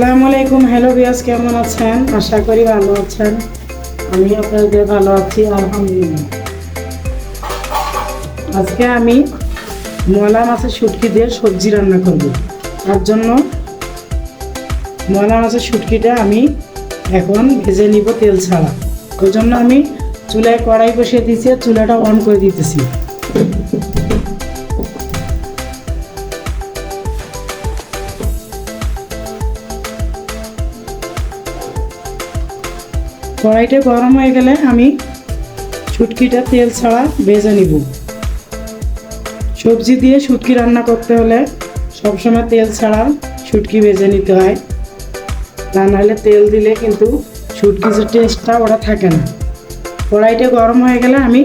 আসসালামু আলাইকুম, হ্যালো বিয়াস কেমন আছেন? আশা করি ভালো আছেন। আমি আপনাদের ভালো আছি, আলহামদুলিল্লাহ। আজকে আমি ময়লা মাছের শুটকি দিয়ে সবজি রান্না করব। তার জন্য ময়লা মাছের শুটকিটা আমি এখন ভেজে নিব তেল ছাড়া। ওই জন্য আমি চুলায় কড়াই বসিয়ে দিয়েছি চুলাটা অন করে দিতেছি। কড়াইটা গরম হয়ে গেলে আমি শুটকিটা তেল ছাড়া ভেজে নিব। সবজি দিয়ে শুটকি রান্না করতে হলে সবসময় তেল ছাড়া শুটকি ভেজে নিতে হয়। তা নাহলে তেল দিলে কিন্তু শুটকি যে টেস্টটা ওটা থাকে না। কড়াইটা গরম হয়ে গেলে আমি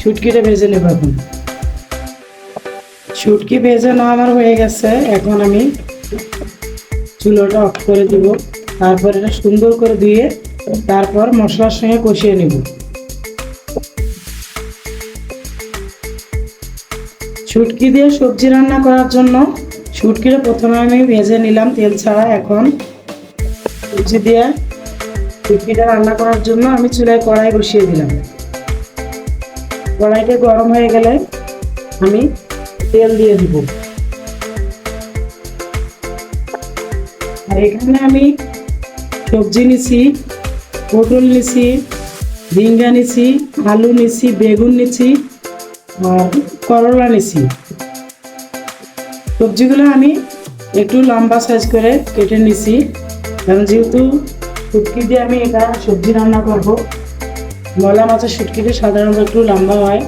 শুটকিটা ভেজে নেব এখন। শুটকি ভেজে নেওয়া আমার হয়ে গেছে। এখন আমি চুলোটা অফ করে দিব। তারপর এটা সুন্দর করে ধুয়ে তারপর মশলার সঙ্গে কষিয়ে নেব। শুটকি দিয়ে সবজি রান্না করার জন্য শুটকিটা প্রথমে আমি ভেজে নিলাম তেল ছাড়া এখন। সবজি দিয়ে শুটকিটা রান্না করার জন্য আমি চুলায় কড়াই বসিয়ে দিলাম। কড়াইটা গরম হয়ে গেলে আমি তেল দিয়ে দিব। আর এখানে আমি সবজি নিছি পটল নিছি, ঝিঙ্গা নিছি, আলু নিছি, বেগুন নিছি আর করলা নিছি। সবজিগুলো আমি একটু লম্বা সাইজ করে কেটে নিছি। কারণ যেহেতু শুটকি দিয়ে আমি এটা সবজি রান্না করব মলা মাছের শুটকিটা সাধারণত একটু লম্বা হয়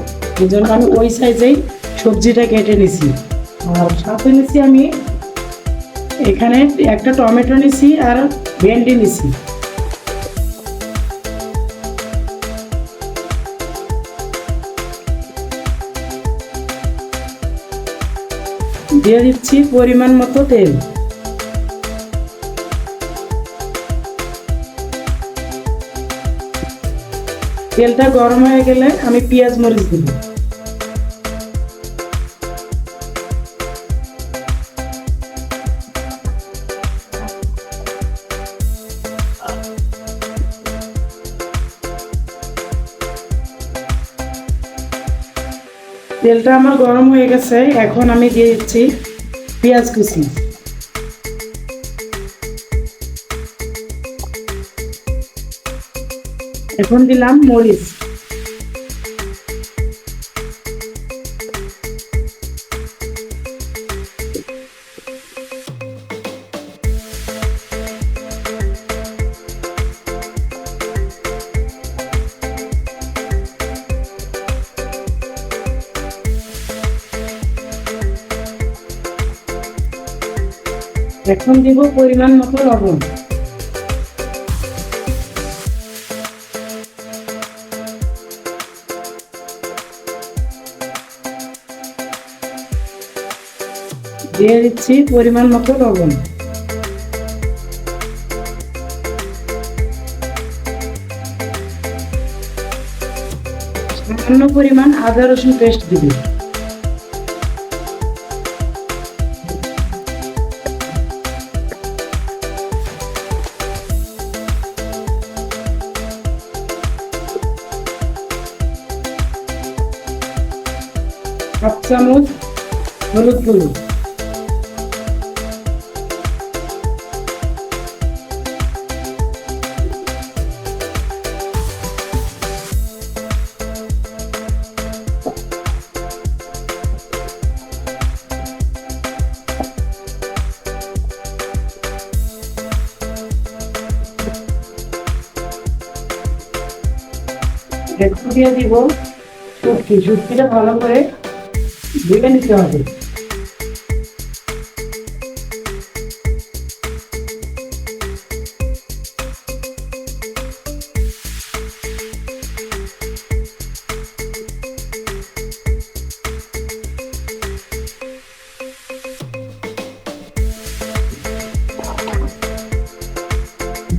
এই জন্য আমি ওই সাইজেই সবজিটা কেটে নিছি। আর সাথে নিছি আমি এখানে একটা টমেটো নিছি আর ভেন্ডি নিছি। দিয়ে দিচ্ছি পরিমাণ মতো তেল। তেলটা গরম হয়ে গেলে আমি পেঁয়াজ মরিচ দিব। তেলটা আমার গরম হয়ে গেছে এখন আমি দিয়ে দিচ্ছি পেঁয়াজ কুচি এখন দিলাম মরিচ। এখন দিব পরিমাণ মতো লবণ। দিয়ে দিচ্ছি পরিমাণ মতো লবণ। সামান্য পরিমাণ আদা রসুন পেস্ট দিবি। হাফ চামচ হলুদ গুঁড়ো। দিয়ে দিব। শুটকি শুটকিটা ভালো করে ধুয়ে নিতে হবে।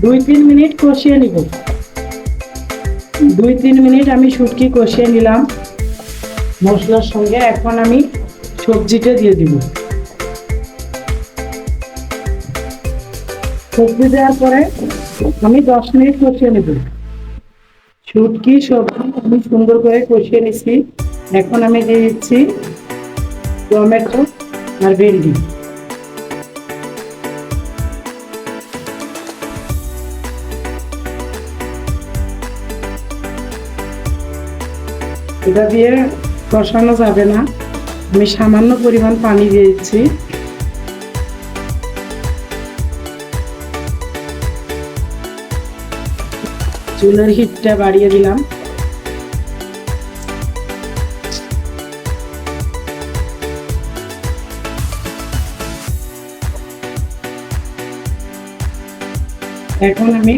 দুই, তিন মিনিট কষিয়ে নিব। দুই, তিন মিনিট আমি শুটকি কষিয়ে নিলাম। মশলার সঙ্গে এখন আমি সবজিটা দিয়ে দিব। সবজি দেওয়ার পরে আমি দশ মিনিট কষিয়ে নেব। শুটকি সবজি আমি সুন্দর করে কষিয়ে নিছি এখন আমি দিয়ে দিচ্ছি টমেটো আর ভেন্ডি। এটা দিয়ে কষানো যাবে না। আমি সামান্য পরিমাণ পানি দিয়েছি। চুলের হিটটা বাড়িয়ে দিলাম। এখন আমি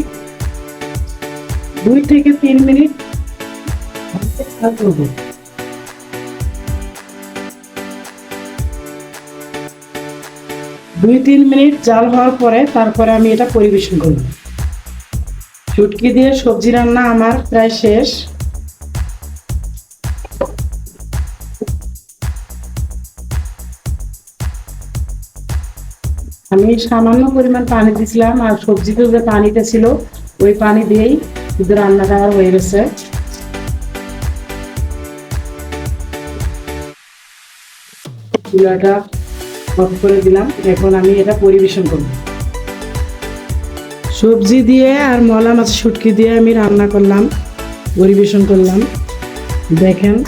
দুই থেকে তিন মিনিট করব। দুই তিন মিনিট জাল হওয়ার পরে তারপরে আমি এটা পরিবেশন করব। চুটকি দিয়ে সবজি রান্না আমার প্রায় শেষ। আমি সামান্য পরিমাণ পানি দিয়েছিলাম আর সবজিতে যে পানিটা ছিল, ওই পানি দিয়েই কিন্তু রান্নাটা আমার হয়ে গেছে। চুলাটা অফ করে দিলাম। এখন আমি এটা পরিবেশন করব। সবজি দিয়ে আর মলা মাছ শুটকি দিয়ে আমি রান্না করলাম, পরিবেশন করলাম। দেখেন,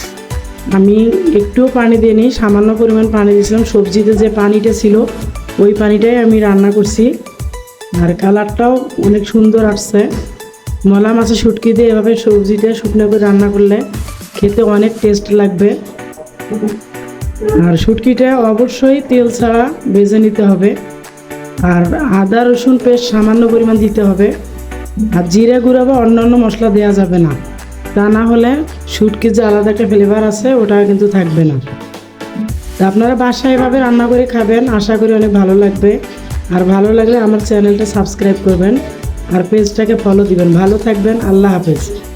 আমি একটুও পানি দিইনি, সামান্য পরিমাণ পানি দিয়েছিলাম। সবজিতে যে পানিটা ছিল, ওই পানিটাই আমি রান্না করছি। আর কালারটাও অনেক সুন্দর আসছে। মলা মাছের শুটকি দিয়ে এভাবে সবজিটা শুকনো করে রান্না করলে খেতে অনেক টেস্ট লাগবে। আর শুটকিটা অবশ্যই তেল ছাড়া ভেজে নিতে হবে। আর আদা, রসুন পেস্ট সামান্য পরিমাণ দিতে হবে। আর জিরা গুঁড়া বা অন্যান্য মশলা দেওয়া যাবে না। তা না হলে শুটকির যে আলাদা একটা ফ্লেভার আছে ওটা কিন্তু থাকবে না। তা আপনারা বাসায় এভাবে রান্না করে খাবেন, আশা করি অনেক ভালো লাগবে। আর ভালো লাগলে আমার চ্যানেলটা সাবস্ক্রাইব করবেন। আর পেজটাকে ফলো দিবেন। ভালো থাকবেন, আল্লাহ হাফেজ।